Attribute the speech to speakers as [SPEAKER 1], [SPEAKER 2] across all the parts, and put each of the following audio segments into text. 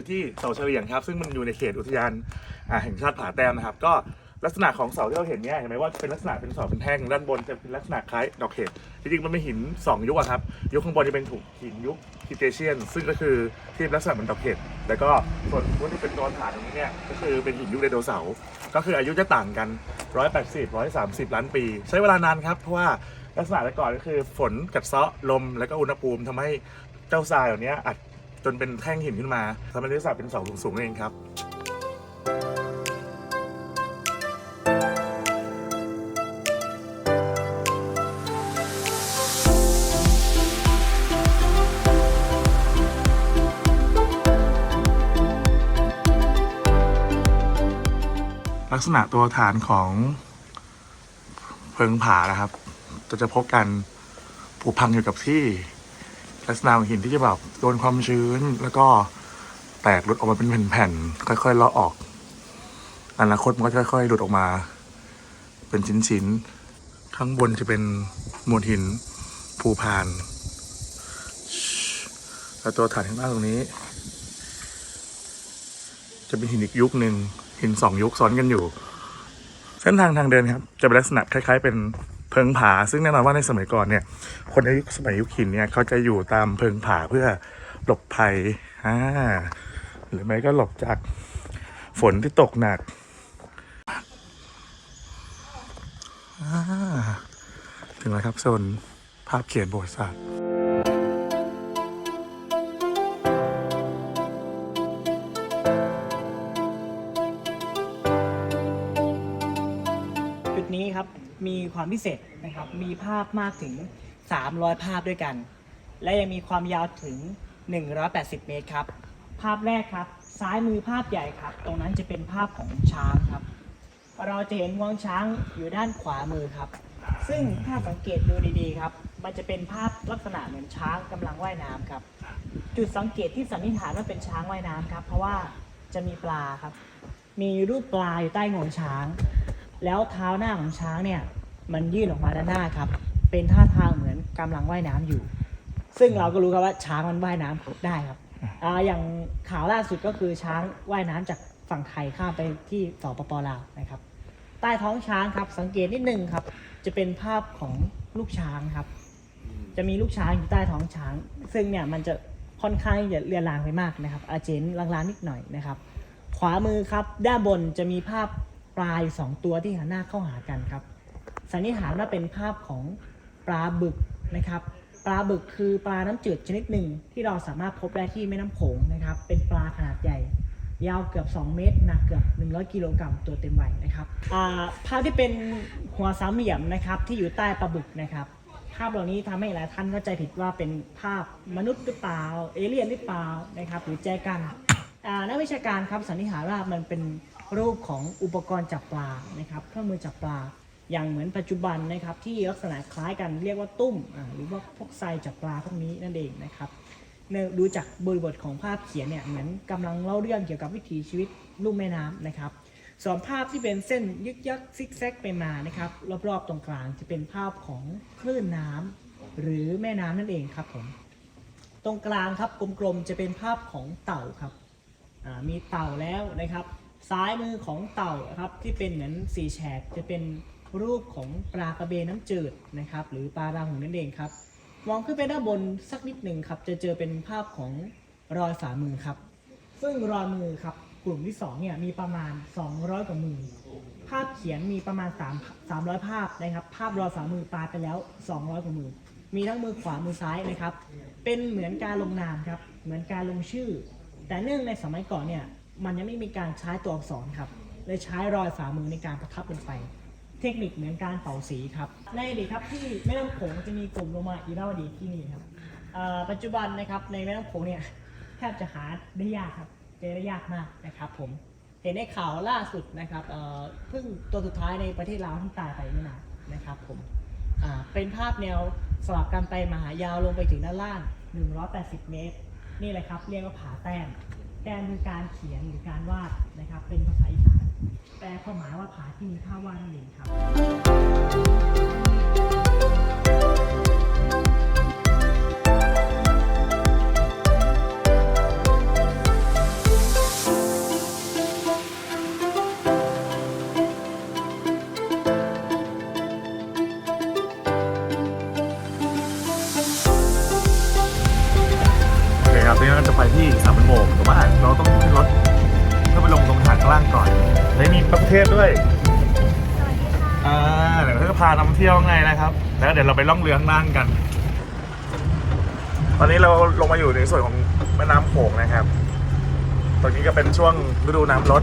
[SPEAKER 1] อยู่ที่เสาเฉลียงครับ ซึ่งมันอยู่ในเขตอุทยานอ่าแห่งชาติผาแต้มนะครับ ก็ลักษณะของเสาที่เราเห็นเนี่ยเห็นไหมว่าเป็นลักษณะเป็นเสาเป็นแท่งด้านบนจะเป็นลักษณะคล้ายดอกเห็ดจริงๆมันเป็นหินสองยุคครับ ยุคข้างบนจะเป็นถูกหินยุคคิเตเชียน ซึ่งก็คือที่ลักษณะเหมือนดอกเห็ดแล้วก็ส่วนพวกที่เป็นตัวฐานตรงนี้เนี่ยก็คือเป็นหินยุคไดโนเสาร์ก็คืออายุจะต่างกัน 180 130 ล้านปี ใช้เวลานานครับเพราะว่าลักษณะแต่ก่อนก็คือฝนกัดเซาะลม แล้วก็อุณหภูมิทำให้เจ้าทรายเหล่านี้อัด จนเป็นแท่งหินขึ้นมาทำให้ลักษณะเป็นเสาสูงๆนั่นเองครับลักษณะตัวฐานของเพิงผานะครับ จะจะพบกันผุพังอยู่กับที่ ลักษณะของหินที่จะแบบโดนความชื้น แล้วก็แตกหลุดออกมาเป็นแผ่นๆค่อยๆเลาะออกอนาคตมันก็จะค่อยๆหลุดออกมา เป็นชิ้นๆข้างบนจะเป็นมวลหินภูพานแล้วตัวฐานข้างล่างตรงนี้ จะเป็นหินอีกยุคหนึ่งหินสองยุคซ้อนกันอยู่ เส้นทางทางเดินครับ จะเป็นลักษณะคล้าย ๆ เป็น เพิงผา ซึ่งแน่นอนว่าในสมัยก่อนเนี่ย คนในยุคสมัยยุคหินเนี่ยเขาจะอยู่ตามเพิงผาเพื่อหลบภัยอ่าหรือไม่ก็หลบจากฝนที่ตกหนักอ่าถึงแล้วครับโซนภาพเขียนประวัติศาสตร์
[SPEAKER 2] ความพิเศษนะครับ มีภาพมากถึง 300 ภาพด้วยกัน และยังมีความยาวถึง 180 เมตรครับ ภาพแรกครับ ซ้ายมือภาพใหญ่ครับ ตรงนั้นจะเป็นภาพของช้างครับ เราจะเห็นงวงช้างอยู่ด้านขวามือครับ ซึ่งถ้าสังเกตดูดีๆครับ มันจะเป็นภาพลักษณะเหมือนช้างกำลังว่ายน้ำครับ จุดสังเกตที่สันนิษฐานว่าเป็นช้างว่ายน้ำครับ เพราะว่าจะมีปลาครับ มีรูปปลาอยู่ใต้งวงช้าง แล้วเท้าหน้าของช้างเนี่ย มันยื่นออกมาด้านหน้าครับ เป็นท่าทางเหมือนกำลังว่ายน้ำอยู่ ซึ่งเราก็รู้ครับว่าช้างมันว่ายน้ำได้ครับอ่าอย่างข่าวล่าสุดก็คือช้างว่ายน้ำจากฝั่งไทยข้ามไปที่สปปลาวนะครับ ใต้ท้องช้างครับ สังเกตนิดนึงครับ จะเป็นภาพของลูกช้างครับ จะมีลูกช้างอยู่ใต้ท้องช้าง ซึ่งเนี่ยมันจะค่อนข้างจะเรียนรางไปมากนะครับ อาเจนลางๆนิดหน่อยนะครับ ขวามือครับ ด้านบนจะมีภาพปลายสองตัวที่หันหน้าเข้าหากันครับ สันนิษฐานว่าเป็นภาพของปลาบึกนะครับปลาบึกคือปลาน้ำจืดชนิดหนึ่ง ที่เราสามารถพบได้ที่แม่น้ำโขงนะครับ เป็นปลาขนาดใหญ่ ยาวเกือบ 2 เมตรหนักเกือบ 100 กิโลกรัมตัวเต็มวัยนะครับภาพที่เป็นหัวสามเหลี่ยมนะครับที่อยู่ใต้ปลาบึกนะครับ ภาพเหล่านี้ทำให้หลายท่านเข้าใจผิดว่าเป็นภาพมนุษย์หรือเปล่าเอเลี่ยนหรือเปล่านะครับหรือแจกันนักวิชาการครับสันนิษฐานว่ามันเป็นรูปของอุปกรณ์จับปลานะครับเครื่องมือจับปลา อย่างเหมือนปัจจุบันนะครับที่ลักษณะคล้ายกันเรียกว่าตุ้มหรือว่าพวกไซจับปลาพวกนี้นั่นเองนะครับเนี่ยดูจากบริบทของภาพเขียนเนี่ยเหมือนกำลังเล่าเรื่องเกี่ยวกับวิถีชีวิตลุ่มแม่น้ำนะครับส่วนภาพที่เป็นเส้นยึกยักซิกแซกไปมานะครับรอบๆตรงกลางจะเป็นภาพของคลื่นน้ำหรือแม่น้ำนั่นเองครับผมตรงกลางครับกลมๆจะเป็นภาพของเต่าครับมีเต่าแล้วนะครับ ซ้ายมือของเต่าครับที่เป็นเหมือนสีแฉกจะเป็น รูปของปลากระเบนน้ำจืดนะครับ หรือปลาราหูนั่นเองครับ มองขึ้นไปด้านบนสักนิดหนึ่งครับ จะเจอเป็นภาพของรอยฝ่ามือครับ ซึ่งรอยมือครับกลุ่มที่สองเนี่ยมีประมาณ 200 กว่ามือ ภาพเขียนมีประมาณ 3 300 ภาพนะครับ ภาพรอยฝ่ามือปลาไปแล้ว 200 กว่ามือ มีทั้งมือขวามือซ้ายนะครับ เป็นเหมือนการลงนามครับ เหมือนการลงชื่อ แต่เนื่องในสมัยก่อนเนี่ยมันยังไม่มีการใช้ตัวอักษรครับ เลยใช้รอยฝ่ามือในการประทับบนไฟ เทคนิคเหมือนการเป่าสีครับ ในอดีตครับที่แม่น้ำโขงจะมีกลุ่มโลมาอีราวดีที่นี่ครับปัจจุบันนะครับในแม่น้ำโขงเนี่ยแทบจะหาได้ยากครับเจอได้ยากมากนะครับผมเห็นในข่าวล่าสุดนะครับเพิ่งตัวสุดท้ายในประเทศลาวที่ตายไปไม่นานนะครับผมเป็นภาพแนวสลับกันไปมหายาวลงไปถึงด้านล่าง 180 เมตร นี่แหละครับ เรียกว่าผาแต้มแต้มคือการเขียนหรือการวาดนะครับเป็นภาษาอีสาน ควาหมายว่าผาที่มีท่าว่านั่นเองครับ
[SPEAKER 1] ครับเดี๋ยวเราจะไปที่สามันโบกแต่ว่าเราต้องขึ้นรถ ลงตรงฐานข้างล่างก่อนและมีประเทศด้วยอ่าเดี๋ยวเขาจะพานำเที่ยวไงนะครับ แล้วเดี๋ยวเราไปล่องเรือข้างล่างกัน ตอนนี้เราลงมาอยู่ในส่วนของแม่น้ำโขงนะครับตอนนี้ก็เป็นช่วงฤดูน้ำลด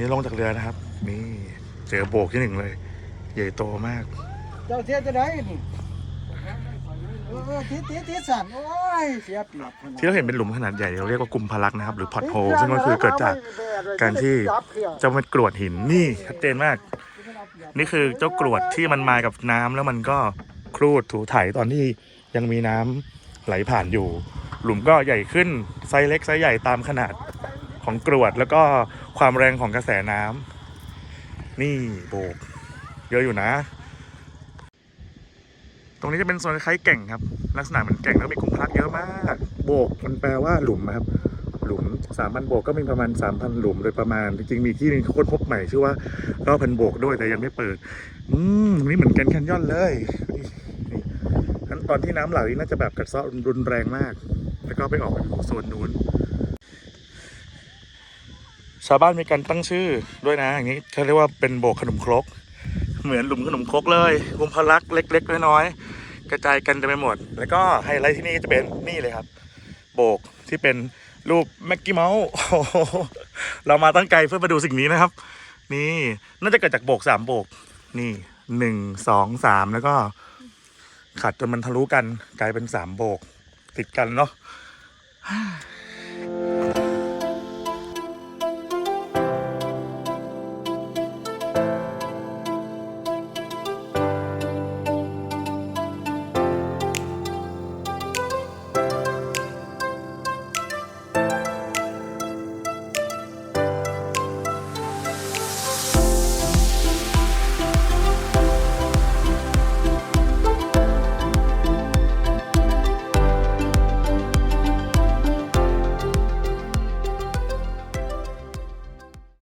[SPEAKER 1] นี่ลงจากเรือนะครับ นี่เจอโบกที่หนึ่งเลย ใหญ่โตมาก
[SPEAKER 3] เจ้าเทียจะได้นี่เออทิศทิศทิศสั่นโอ้ยเสียเปรียบ
[SPEAKER 1] ที่เราเห็นเป็นหลุมขนาดใหญ่เราเรียกว่ากุมพลักนะครับ หรือพอตโฮซึ่งก็คือเกิดจากการที่เจ้าม็ดกรวดหินนี่ชัดเจนมาก นี่คือเจ้ากรวดที่มันมากับน้ำแล้วมันก็ครูดถูไถตอนที่ยังมีน้ำไหลผ่านอยู่ หลุมก็ใหญ่ขึ้นไซส์เล็กไซส์ใหญ่ตามขนาด ของกรวดแล้วก็ความแรงของกระแสน้ำนี่โบก เยอะอยู่นะ ตรงนี้จะเป็นโซนคล้ายแก่งครับ ลักษณะเหมือนแก่งแล้วมีกลุ่มพลักเยอะมาก โบกมันแปลว่าหลุมครับ หลุมสามพันโบกก็มีประมาณสามพันหลุมโดยประมาณ จริงๆมีที่หนึงเขาค้นพบใหม่ชื่อว่าเก้าพันโบกด้วยแต่ยังไม่เปิด อืมตรงนี้เหมือนแกรนแคนยอนเลยนี่นี่ขั้นตอนที่น้ำไหลน่าจะแบบกัดเซาะรุนแรงมาก แล้วก็ไปออกอยู่โซนนู้น ชาวบ้านมีการตั้งชื่อด้วยนะ อย่างนี้เขาเรียกว่าเป็นโบกขนมครก เหมือนหลุมขนมครกเลยกุมพลักเล็ก ๆ น้อยๆกระจายกันไปหมด แล้วก็ไฮไลท์ที่นี่จะเป็นนี่เลยครับ โบกที่เป็นรูปแม็กกี้เมาส์เรามาตั้งไกลเพื่อมาดูสิ่งนี้นะครับ นี่น่าจะเกิดจากโบกสามโบก นี่หนึ่งสองสามแล้วก็ ขัดจนมันทะลุกันกลายเป็นสามโบก ติดกันเนาะ